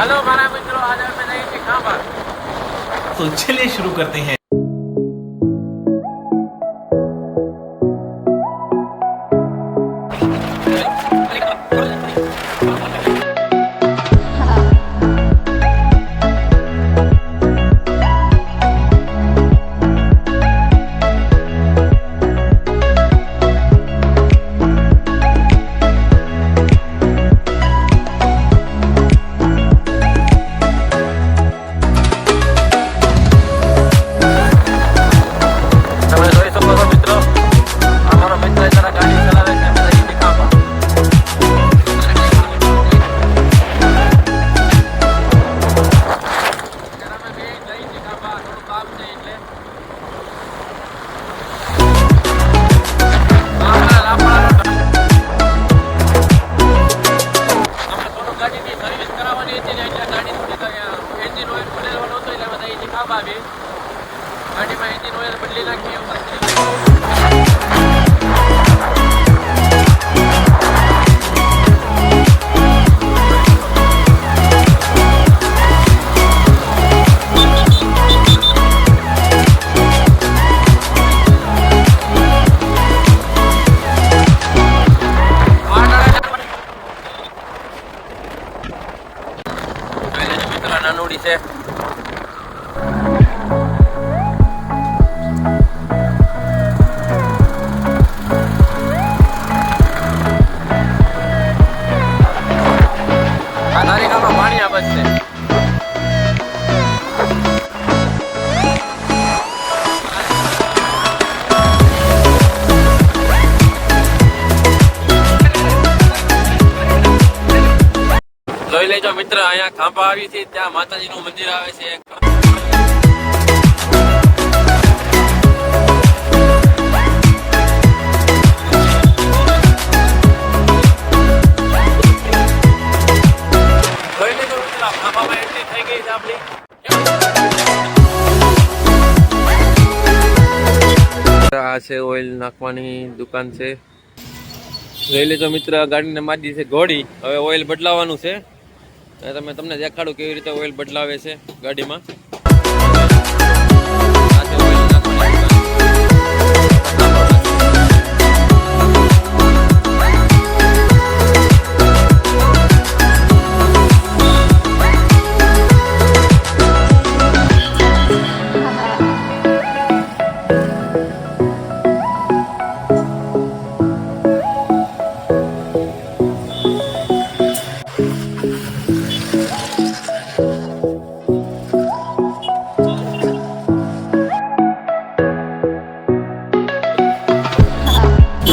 Hello हमारा मित्रों आज हम नहीं थी कहाँ पर तो चलिए शुरू करते हैं અહીંથી કામ ગાડીમાં એન્જિન ઓઇલ બદલી નાખી એવું કંઈક. જોઈ લેજો મિત્રો નાનોડી છે જોઈ લેજો મિત્ર, અહીંયા ખાંભા આવી છે ત્યાં માતાજીનું મંદિર આવે છે. ખાંભામાં આ છે ઓઇલ નાખવાની દુકાન છે. જોઈ લેજો મિત્ર ગાડીને મારી છે ઘોડી. હવે ઓઇલ બદલાવાનું છે. તમે તમને દેખાડું કેવી રીતે ઓઇલ બદલાવે છે ગાડીમાં.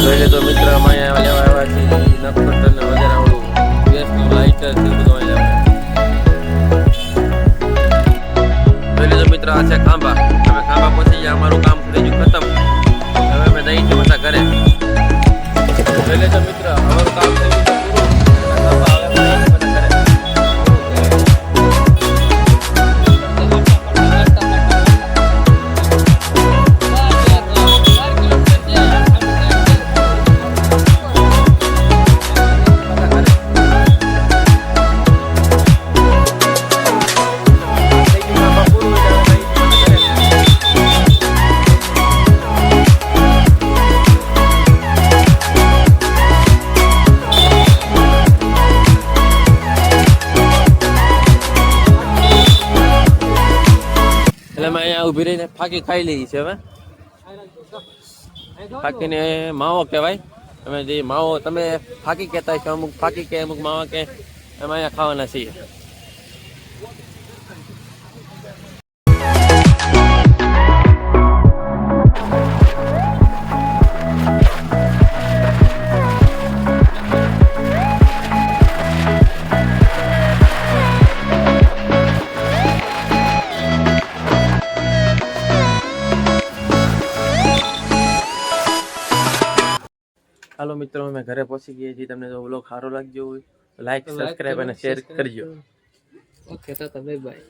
જોઈ લેજો મિત્ર અમે અહીંયા આવ્યા છીએ નક્ષત્ર ને વગેરે આવડું. ગેસનું લાઇટર છે બધું અહીંયા. જોઈ લેજો મિત્ર, આ છે ખાંભા. અમે ખાંભા પહોંચી ગયા અમારું કામ થઈ ગયું ખતમ. હવે અમે નહીં છીએ બધા ઘરે. જોઈ લેજો મિત્ર, અમારું કામ થઈ અમે અહીંયા ઊભી રહીને ફાકી ખાઈ લઈએ છીએ હવે. ફાકીને માવો કહેવાય. અમે જે માવો તમે ફાકી કહેતા છો અમુક ફાકી કે અમુક માવા કે અમે અહીંયા ખાવાના છીએ. હાલો મિત્રો અમે ઘરે પહોંચી ગયા છીએ. તમને જો બ્લોગ સારો લાગ્યો હોય લાઈક સબસ્ક્રાઈબ અને શેર કરજો. ઓકે તો તમે બાય